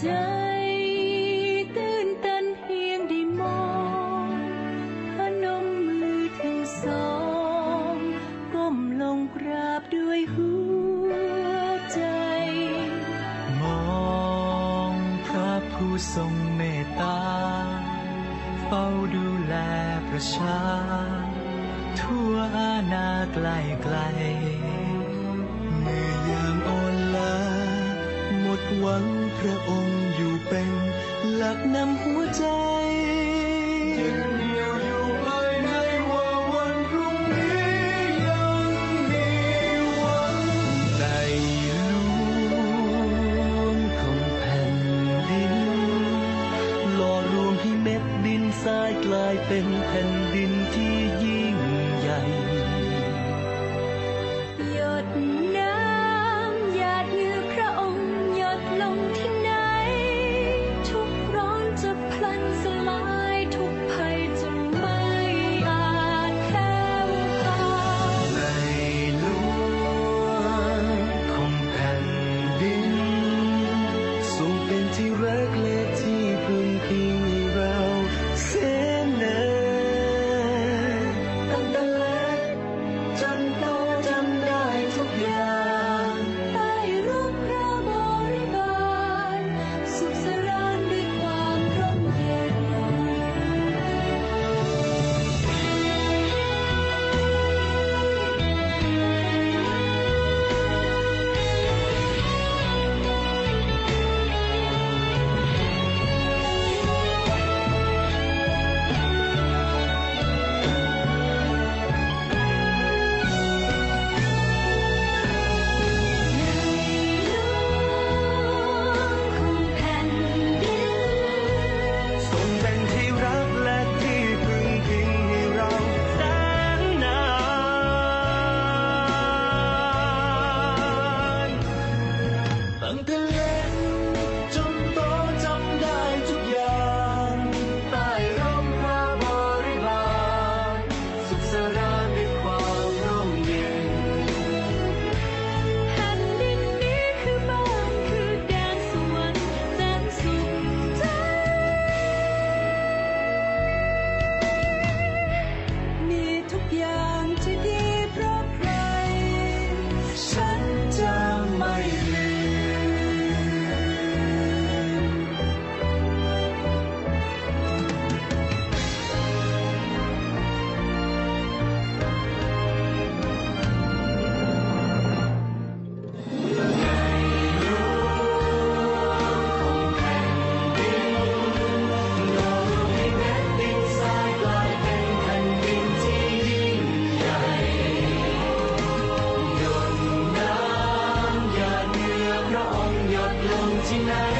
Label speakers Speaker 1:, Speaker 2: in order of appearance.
Speaker 1: ใจตื้นตันเพียงได้มองพนมมือทั้งสองก้มลงกราบด้วยหัวใจ
Speaker 2: มองพระผู้ทรงเมตตา เฝ้าดูแลประชา ทั่วอาณาไกลไกลเมื่อยาม พระองค์อยู่เป็นหลักนำหัวใจยึดเหนียวอยู่ภายในว่าวันพรุ่งนี้ยังมีวังในลูนของแผ่นดินล่อรวมให้เม็ดดินทรายกลายเป็นแผ่นดินที่ tonight.